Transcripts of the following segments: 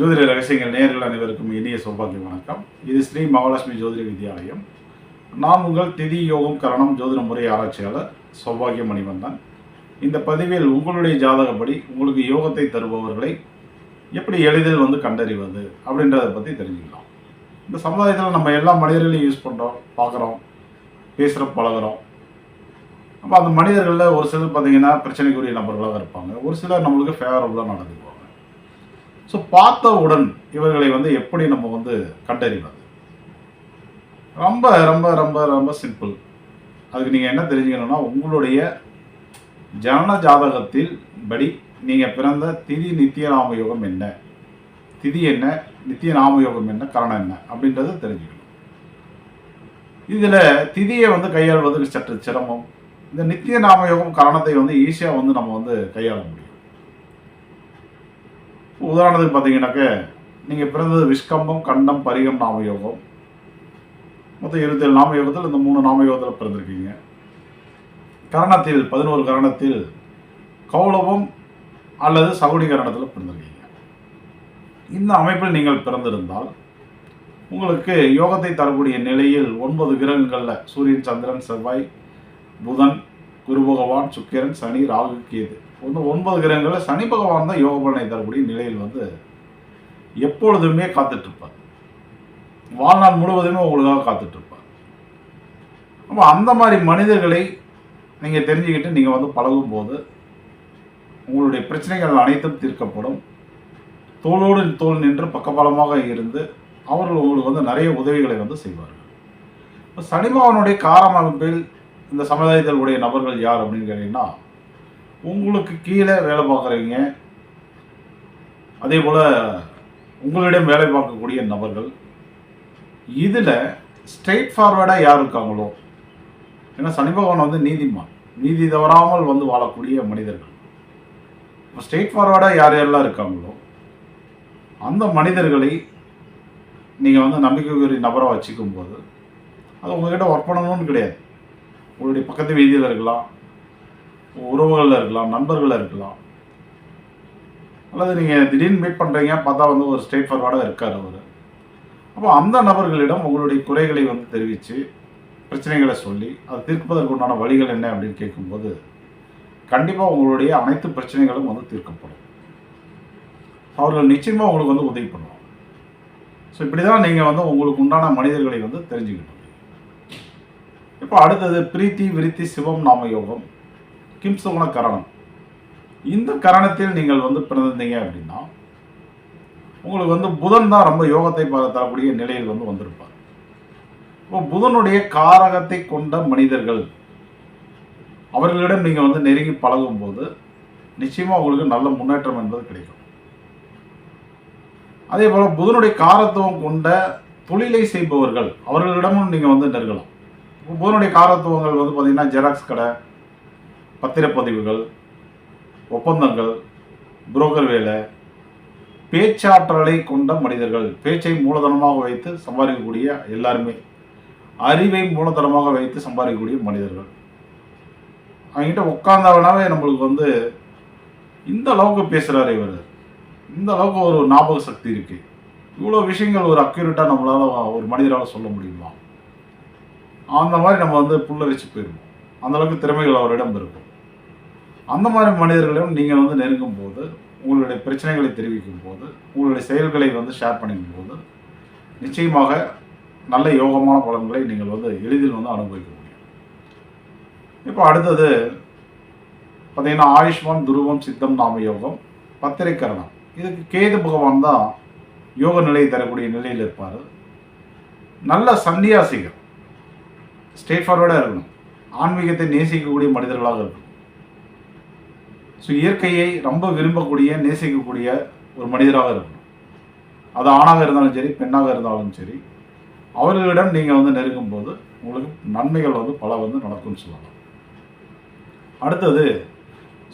பேசுங்கள் நேர்கள் அனைவருக்கும் இனிய சௌபாகிய வணக்கம். இது ஸ்ரீ மகாலட்சுமி ஜோதிட வித்யாலயம். நான் உங்கள் திதி யோகம் கரணம் ஜோதிட முறை ஆராய்ச்சியாளர் சௌபாகிய மணிவந்தன் இந்த பதிவில் உங்களுடைய ஜாதகப்படி உங்களுக்கு யோகத்தை தருபவர்களை எப்படி எளிதில் வந்து கண்டறிவது அப்படின்றத பற்றி தெரிஞ்சுக்கலாம். இந்த சமுதாயத்தில் நம்ம எல்லா மனிதர்களையும் யூஸ் பண்ணுறோம் பார்க்குறோம் பேசுகிற பழகுறோம். அப்போ அந்த மனிதர்களில் ஒரு சிலர் பார்த்தீங்கன்னா பிரச்சனைக்குரிய நபர்களாக இருப்பாங்க. ஒரு சிலர் நம்மளுக்கு ஃபேவரபுளாக நடந்துக்குவாங்க. ஸோ பார்த்தவுடன் இவர்களை வந்து எப்படி நம்ம வந்து கண்டறிவது? ரொம்ப ரொம்ப ரொம்ப ரொம்ப சிம்பிள் அதுக்கு நீங்கள் என்ன தெரிஞ்சுக்கணும்னா உங்களுடைய ஜனன ஜாதகத்தில் படி நீங்கள் பிறந்த திதி நித்திய நாமயோகம் என்ன? திதி என்ன? நித்திய நாமயோகம் என்ன? கரணம் என்ன? அப்படின்றத தெரிஞ்சுக்கணும். இதில் திதியை வந்து கையாள்வதற்கு சற்று சிரமம். இந்த நித்திய நாமயோகம் கரணத்தை வந்து ஈஸியாக வந்து நம்ம வந்து கையாள முடியும். உதாரணத்துக்கு பார்த்தீங்கன்னாக்க நீங்கள் பிறந்தது விஷ்கம்பம் கண்டம் பரிகம் நாமயோகம். மொத்தம் இருபத்தேழு நாமயோகத்தில் இந்த மூணு நாமயோகத்தில் பிறந்திருக்கீங்க. கரணத்தில் பதினோரு கரணத்தில் கௌளவம் அல்லது சகுடி கரணத்தில் பிறந்திருக்கீங்க. இந்த அமைப்பில் நீங்கள் பிறந்திருந்தால் உங்களுக்கு யோகத்தை தரக்கூடிய நிலையில் ஒன்பது கிரகங்களில் சூரியன் சந்திரன் செவ்வாய் புதன் குரு பகவான் சுக்கிரன் சனி ராகு கேது. வந்து ஒன்பது கிரகங்களில் சனி பகவான் தான் யோக பலனை தரக்கூடிய நிலையில் வந்து எப்பொழுதுமே காத்துட்ருப்பார். வாழ்நாள் முழுவதுமே உங்களுக்காக காத்துட்ருப்பார். அப்போ அந்த மாதிரி மனிதர்களை நீங்கள் தெரிஞ்சுக்கிட்டு நீங்கள் வந்து பழகும்போது உங்களுடைய பிரச்சனைகள் அனைத்தும் தீர்க்கப்படும். தோளோடு தோல் நின்று பக்கபலமாக இருந்து அவர்கள் உங்களுக்கு வந்து நிறைய உதவிகளை வந்து செய்வார்கள். இப்போ சனி பகவானுடைய காரமமைப்பில் இந்த சமுதாயத்தில் உடைய நபர்கள் யார் அப்படின்னு கேட்டிங்கன்னா உங்களுக்கு கீழே வேலை பார்க்குறீங்க. அதே போல் உங்களிடம் வேலை பார்க்கக்கூடிய நபர்கள் இதில் ஸ்ட்ரெயிட் ஃபார்வேர்டாக யார் இருக்காங்களோ ஏன்னா சனி பகவான் வந்து நீதிமான். நீதி தவறாமல் வந்து வாழக்கூடிய மனிதர்கள். இப்போ ஸ்ட்ரெயிட் ஃபார்வேர்டாக யார் யாரெல்லாம் இருக்காங்களோ அந்த மனிதர்களை நீங்கள் வந்து நம்பிக்கைக்குரிய நபராக வச்சுக்கும் போது அது உங்ககிட்ட ஒர்க் பண்ணணும்னு கிடையாது. உங்களுடைய பக்கத்து வீதியில் இருக்கலாம் உறவுகளில் இருக்கலாம் நண்பர்களில் இருக்கலாம். அல்லது நீங்கள் திடீர்னு மீட் பண்ணுறீங்க பார்த்தா வந்து ஒரு ஸ்ட்ரெயிட் ஃபார்வர்டாக இருக்கார் அவர். அப்போ அந்த நபர்களிடம் உங்களுடைய குறைகளை வந்து தெரிவித்து பிரச்சனைகளை சொல்லி அதை தீர்ப்பதற்கு உண்டான வழிகள் என்ன அப்படின்னு கேட்கும்போது கண்டிப்பாக உங்களுடைய அனைத்து பிரச்சனைகளும் வந்து தீர்க்கப்படும். அவர்கள் நிச்சயமாக உங்களுக்கு வந்து உதவி பண்ணுவாங்க. ஸோ இப்படி தான் நீங்கள் வந்து உங்களுக்கு உண்டான மனிதர்களை வந்து தெரிஞ்சுக்கணும் இப்போ அடுத்தது பிரீத்தி விருத்தி சிவம் நாம யோகம். கிம்சுகுண கரணம். இந்த கரணத்தில் நீங்கள் வந்து பிறந்திருந்தீங்க அப்படின்னா உங்களுக்கு வந்து புதன் தான் ரொம்ப யோகத்தை தரக்கூடிய நிலையில் வந்து வந்திருப்பார். இப்போ புதனுடைய காரகத்தை கொண்ட மனிதர்கள் அவர்களிடம் நீங்கள் வந்து நெருங்கி பழகும் போது நிச்சயமாக உங்களுக்கு நல்ல முன்னேற்றம் என்பது கிடைக்கும். அதே போல் புதனுடைய காரத்துவம் கொண்ட தொழிலை செய்பவர்கள் அவர்களிடமும் நீங்கள் வந்து நெருங்கலாம். இப்போ காலத்துவங்கள் காரத்துவங்கள் வந்து பார்த்தீங்கன்னா ஜெராக்ஸ் கடை பத்திரப்பதிவுகள் ஒப்பந்தங்கள் புரோக்கர் வேலை பேச்சாற்றலை கொண்ட மனிதர்கள் பேச்சை மூலதனமாக வைத்து சம்பாதிக்கக்கூடிய எல்லாருமே அறிவை மூலதனமாக வைத்து சம்பாதிக்கக்கூடிய மனிதர்கள். அவங்ககிட்ட உட்கார்ந்தவனாவே நம்மளுக்கு வந்து இந்த அளவுக்கு பேசுகிறாரு இவர். இந்த அளவுக்கு ஒரு ஞாபக சக்தி இருக்குது இவ்வளோ விஷயங்கள் ஒரு அக்யூரேட்டாக நம்மளால் ஒரு மனிதரால் சொல்ல முடியுமா? அந்த மாதிரி நம்ம வந்து புல்லரிச்சு போயிடுவோம் அந்தளவுக்கு திறமைகள் அவரிடம் இருக்கும். அந்த மாதிரி மனிதர்களிடம் நீங்கள் வந்து நெருங்கும் போது உங்களுடைய பிரச்சனைகளை தெரிவிக்கும் போது உங்களுடைய செயல்களை வந்து ஷேர் பண்ணிக்கும் போது நிச்சயமாக நல்ல யோகமான பலன்களை நீங்கள் வந்து எளிதில் வந்து அனுபவிக்க முடியும். இப்போ அடுத்தது பார்த்தீங்கன்னா ஆயுஷ்மான் துருவம் சித்தம் நாம யோகம் பத்திரைக்கரணம் இதுக்கு கேது பகவான் தான் யோக நிலையை தரக்கூடிய நிலையில் இருப்பார். நல்ல சன்னியாசிகள். ஸ்ட்ரெயிட் ஃபார்வர்டாக இருக்கணும். ஆன்மீகத்தை நேசிக்கக்கூடிய மனிதர்களாக இருக்கணும். ஸோ இயற்கையை ரொம்ப விரும்பக்கூடிய நேசிக்கக்கூடிய ஒரு மனிதராக இருக்கணும். அது ஆணாக இருந்தாலும் சரி பெண்ணாக இருந்தாலும் சரி அவர்களிடம் நீங்கள் வந்து நெருங்கும் போது உங்களுக்கு நன்மைகள் வந்து பல வந்து நடக்கும்னு சொல்லலாம். அடுத்தது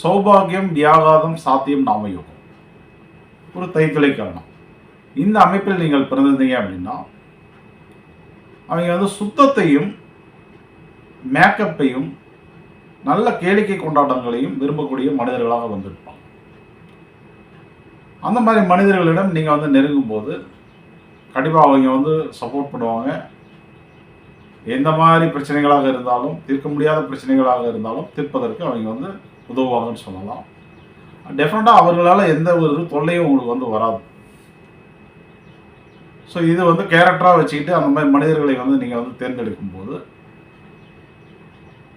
சௌபாகியம் வியாகாதம் சாத்தியம் நாமயோகம். ஒரு தைத்தலை காரணம். இந்த அமைப்பில் நீங்கள் பிறந்திருந்தீங்க அப்படின்னா அவங்க வந்து சுத்தத்தையும் மேக்கப்பையும் நல்ல கேளிக்கை கொண்டாட்டங்களையும் விரும்பக்கூடிய மனிதர்களாக வந்திருப்பாங்க. அந்த மாதிரி மனிதர்களிடம் நீங்கள் வந்து நெருங்கும் போது கண்டிப்பாக அவங்க வந்து சப்போர்ட் பண்ணுவாங்க. எந்த மாதிரி பிரச்சனைகளாக இருந்தாலும் தீர்க்க முடியாத பிரச்சனைகளாக இருந்தாலும் தீர்ப்பதற்கு அவங்க வந்து உதவுவாங்கன்னு சொல்லலாம். டெஃபினட்டாக அவர்களால் எந்த ஒரு தொல்லையும் உங்களுக்கு வந்து வராது. ஸோ இது வந்து கேரக்டராக வச்சுக்கிட்டு அந்த மாதிரி மனிதர்களை வந்து நீங்கள் வந்து தேர்ந்தெடுக்கும்போது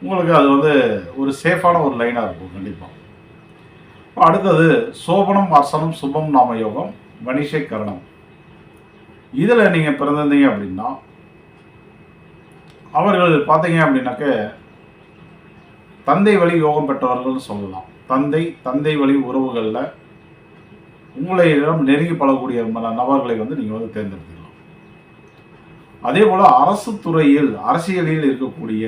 உங்களுக்கு அது வந்து ஒரு சேஃபான ஒரு லைனாக இருக்கும் கண்டிப்பாக இப்போ அடுத்தது சோபனம் அர்சனம் சுபம் நாம யோகம் வணிஷை கரணம். இதில் நீங்கள் பிறந்திருந்தீங்க அப்படின்னா அவர்கள் பார்த்தீங்க அப்படின்னாக்க தந்தை வழி யோகம் பெற்றவர்கள்னு சொல்லலாம். தந்தை தந்தை வழி உறவுகளில் உங்களிடம் நெருங்கி பழகக்கூடிய நபர்களை வந்து நீங்கள் வந்து தேர்ந்தெடுத்துக்கலாம். அதே போல் அரசு துறையில் அரசியலில் இருக்கக்கூடிய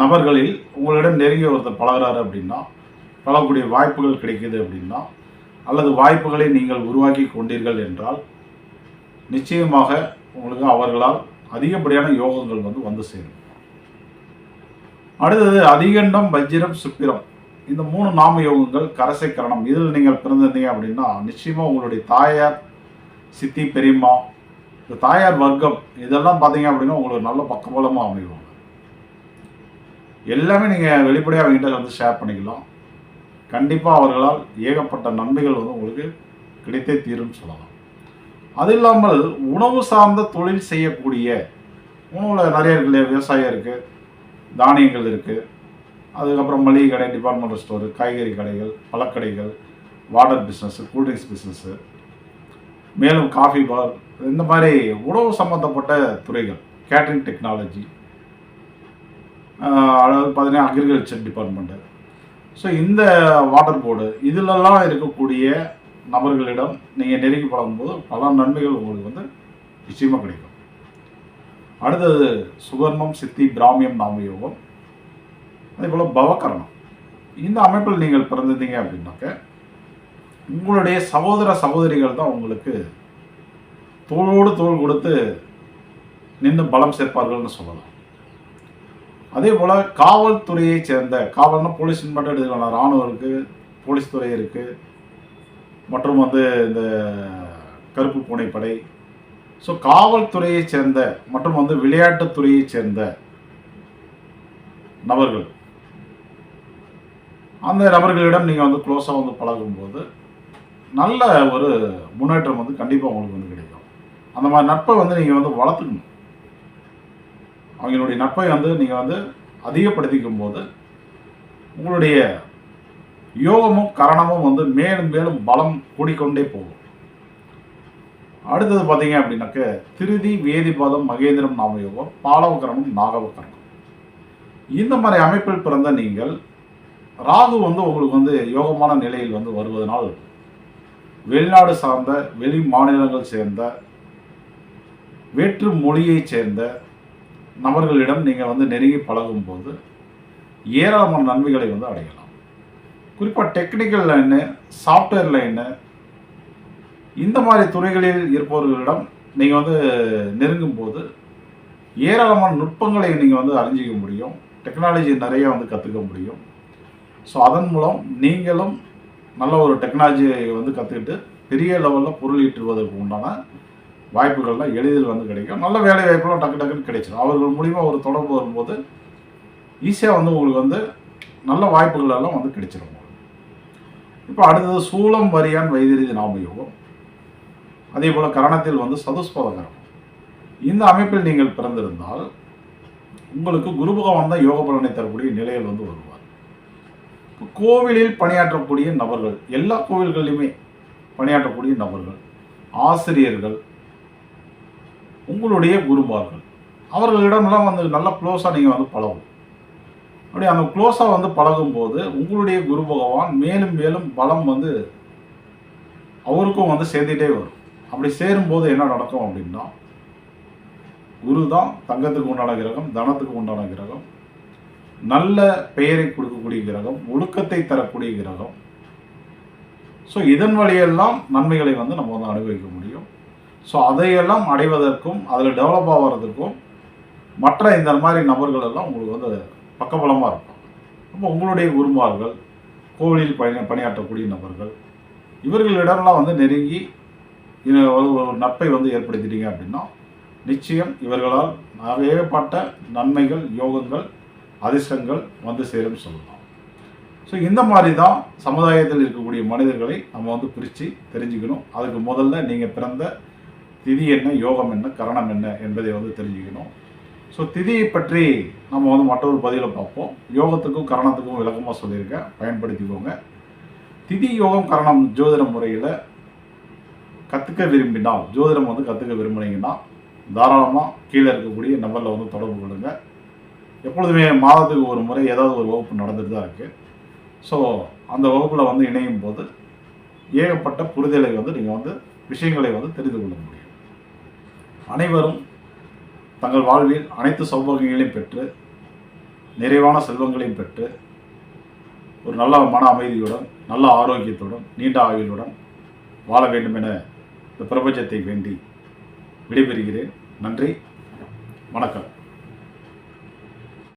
நபர்களில் உங்களிடம் நெருங்கிய ஒருத்தர் பழகுறாரு அப்படின்னா பழகக்கூடிய வாய்ப்புகள் கிடைக்கிது அப்படின்னா அல்லது வாய்ப்புகளை நீங்கள் உருவாக்கி கொண்டீர்கள் என்றால் நிச்சயமாக உங்களுக்கு அவர்களால் அதிகப்படியான யோகங்கள் வந்து வந்து சேரும். அடுத்தது அதிகண்டம் வஜ்ரம் சுப்பிரம். இந்த மூணு நாம யோகங்கள் கரசை கரணம். இதில் நீங்கள் பிறந்திருந்தீங்க அப்படின்னா நிச்சயமாக உங்களுடைய தாயார் சித்தி பெரியம்மா இந்த தாயார் வர்க்கம் இதெல்லாம் பார்த்தீங்க அப்படின்னா உங்களுக்கு நல்ல பக்கபலமாக அமைவாங்க எல்லாமே நீங்கள் வெளிப்படையாக அவங்ககிட்ட வந்து ஷேர் பண்ணிக்கலாம். கண்டிப்பாக அவர்களால் ஏகப்பட்ட நன்மைகள் வந்து உங்களுக்கு கிடைத்தே தீரும்னு சொல்லலாம். அது இல்லாமல் உணவு சார்ந்த தொழில் செய்யக்கூடிய உணவில் நிறைய இருக்கு இல்லையா? விவசாயம் இருக்குது தானியங்கள் இருக்குது அதுக்கப்புறம் மளிகை கடை டிபார்ட்மெண்டல் ஸ்டோரு காய்கறி கடைகள் பழக்கடைகள் water business cool drinks business மேலும் காஃபி பார் இந்த மாதிரி உணவு சம்மந்தப்பட்ட துறைகள் கேட்ரிங் டெக்னாலஜி அதாவது பார்த்தீங்கன்னா அக்ரிகல்ச்சர் டிபார்ட்மெண்ட்டு ஸோ இந்த வாட்டர் போர்டு இதிலெல்லாம் இருக்கக்கூடிய நபர்களிடம் நீங்கள் நெருங்கி பழகும்போது பல நன்மைகள் உங்களுக்கு வந்து நிச்சயமாக கிடைக்கும். அடுத்தது சுகர்மம் சித்தி பிராமியம் நாமயோகம் அதே போல் பவகரணம். இந்த அமைப்பில் நீங்கள் பிறந்திருந்தீங்க அப்படின்னாக்க உங்களுடைய சகோதர சகோதரிகள் தான் உங்களுக்கு தோளோடு தோள் கொடுத்து நின்று பலம் சேர்ப்பார்கள்னு சொல்லலாம். அதே போல் காவல்துறையைச் சேர்ந்த காவல்னா போலீஸ் மட்டும் எடுத்துக்கலாம் ராணுவம் இருக்குது போலீஸ் துறை இருக்குது மற்றும் வந்து இந்த கருப்பு பூனைப்படை. ஸோ காவல்துறையைச் சேர்ந்த மற்றும் வந்து விளையாட்டுத்துறையைச் சேர்ந்த நபர்கள். அந்த நபர்களிடம் நீங்கள் வந்து க்ளோஸாக வந்து பழகும்போது நல்ல ஒரு முன்னேற்றம் வந்து கண்டிப்பாக உங்களுக்கு வந்து கிடைக்கும். அந்த மாதிரி நட்பை வந்து நீங்கள் வந்து வளர்த்துக்கணும். அவங்களுடைய நட்பை வந்து நீங்கள் வந்து அதிகப்படுத்திக்கும் போது உங்களுடைய யோகமும் கரணமும் வந்து மேலும் மேலும் பலம் கூடிக்கொண்டே போகும். அடுத்தது பார்த்தீங்க அப்படின்னாக்க திருதி வேதிபாதம் மகேந்திரம் நாமயோகம் பாலவகரணம் நாகவகரணம் இந்த மாதிரி அமைப்பில் பிறந்த நீங்கள் ராகு வந்து உங்களுக்கு வந்து யோகமான நிலையில் வந்து வருவதனால் வெளிநாடு சார்ந்த வெளி மாநிலங்கள் சேர்ந்த வேற்று மொழியைச் சேர்ந்த நபர்களிடம் நீங்கள் வந்து நெருங்கி பழகும்போது ஏராளமான நன்மைகளை வந்து அடையலாம். குறிப்பாக டெக்னிக்கல் லைனு சாஃப்ட்வேர் லைனு இந்த மாதிரி துறைகளில் இருப்பவர்களிடம் நீங்கள் வந்து நெருங்கும் போது ஏராளமான நுட்பங்களை நீங்கள் வந்து அறிஞ்சிக்க முடியும். டெக்னாலஜி நிறைய வந்து கற்றுக்க முடியும். ஸோ அதன் மூலம் நீங்களும் நல்ல ஒரு டெக்னாலஜியை வந்து கற்றுக்கிட்டு பெரிய லெவலில் பொருள் ஈட்டுவதற்கு உண்டான வாய்ப்புகள்லாம் எளிதில் வந்து கிடைக்கும். நல்ல வேலை வாய்ப்புலாம் டக்கு டக்குன்னு கிடைச்சிடும் அவர்கள் மூலிமா ஒரு தொடர்பு வரும்போது ஈஸியாக வந்து உங்களுக்கு வந்து நல்ல வாய்ப்புகள் எல்லாம் வந்து கிடைச்சிடும் இப்போ அடுத்தது சூளம் வரியான் வைத்திரிதி நாமயோகம் அதே போல் கரணத்தில் வந்து சதுஸ்பதகரம். இந்த அமைப்பில் நீங்கள் பிறந்திருந்தால் உங்களுக்கு குருபகவான் தான் யோக பலனை தரக்கூடிய நிலையில் வந்து வருவார். இப்போ கோவிலில் பணியாற்றக்கூடிய நபர்கள் எல்லா கோவில்களிலுமே பணியாற்றக்கூடிய நபர்கள் ஆசிரியர்கள் உங்களுடைய குருமார்கள். அவர்களிடமெல்லாம் வந்து நல்ல க்ளோஸாக நீங்கள் வந்து பழகும் அப்படி அந்த க்ளோஸாக வந்து பழகும்போது உங்களுடைய குரு பகவான் மேலும் மேலும் பலம் வந்து அவருக்கும் வந்து சேர்ந்துட்டே வரும். அப்படி சேரும்போது என்ன நடக்கும் அப்படின்னா குரு தான் தங்கத்துக்கு உண்டான கிரகம் தனத்துக்கு உண்டான கிரகம் நல்ல பெயரை கொடுக்கக்கூடிய கிரகம் ஒழுக்கத்தை தரக்கூடிய கிரகம். ஸோ இதன் வழியெல்லாம் நன்மைகளை வந்து நம்ம வந்து அனுபவிக்க முடியும். ஸோ அதையெல்லாம் அடைவதற்கும் அதில் டெவலப் ஆகிறதுக்கும் மற்ற இந்த மாதிரி நபர்கள் எல்லாம் உங்களுக்கு வந்து பக்கபலமாக இருக்கும் அப்போ உங்களுடைய குருமார்கள் கோவிலில் பணி பணியாற்றக்கூடிய நபர்கள் இவர்களிடம்லாம் வந்து நெருங்கி ஒரு ஒரு நட்பை வந்து ஏற்படுத்திட்டீங்க அப்படின்னா நிச்சயம் இவர்களால் ஏகப்பட்ட நன்மைகள் யோகங்கள் அதிர்ஷ்டங்கள் வந்து சேரும் சொல்லலாம். ஸோ இந்த மாதிரி தான் சமுதாயத்தில் இருக்கக்கூடிய மனிதர்களை நம்ம வந்து பிரித்து தெரிஞ்சுக்கணும். அதுக்கு முதல்ல நீங்கள் பிறந்த திதி என்ன யோகம் என்ன கரணம் என்ன என்பதை வந்து தெரிஞ்சுக்கணும். ஸோ திதியை பற்றி நம்ம வந்து மற்றொரு பதிவில் பார்ப்போம். யோகத்துக்கும் கரணத்துக்கும் விளக்கமாக சொல்லியிருக்கேன். பயன்படுத்திக்கோங்க. திதி யோகம் கரணம் ஜோதிட முறையில் கற்றுக்க விரும்பினால் ஜோதிடம் வந்து கற்றுக்க விரும்புனீங்கன்னா தாராளமாக கீழே இருக்கக்கூடிய நம்பரில் வந்து தொடர்பு கொள்ளுங்கள் எப்பொழுதுமே மாதத்துக்கு ஒரு முறை ஏதாவது ஒரு வகுப்பு நடந்துட்டு தான் இருக்குது ஸோ அந்த வகுப்பில் வந்து இணையும் போது ஏகப்பட்ட புரிதலை வந்து நீங்கள் வந்து விஷயங்களை வந்து தெரிந்து கொள்ள முடியும். அனைவரும் தங்கள் வாழ்வில் அனைத்து சௌபாகியங்களையும் பெற்று நிறைவான செல்வங்களையும் பெற்று ஒரு நல்ல மன அமைதியுடன் நல்ல ஆரோக்கியத்துடன் நீண்ட ஆயுளுடன் வாழ வேண்டும் என இந்த பிரபஞ்சத்தை வேண்டி விடைபெறுகிறேன். நன்றி. வணக்கம்.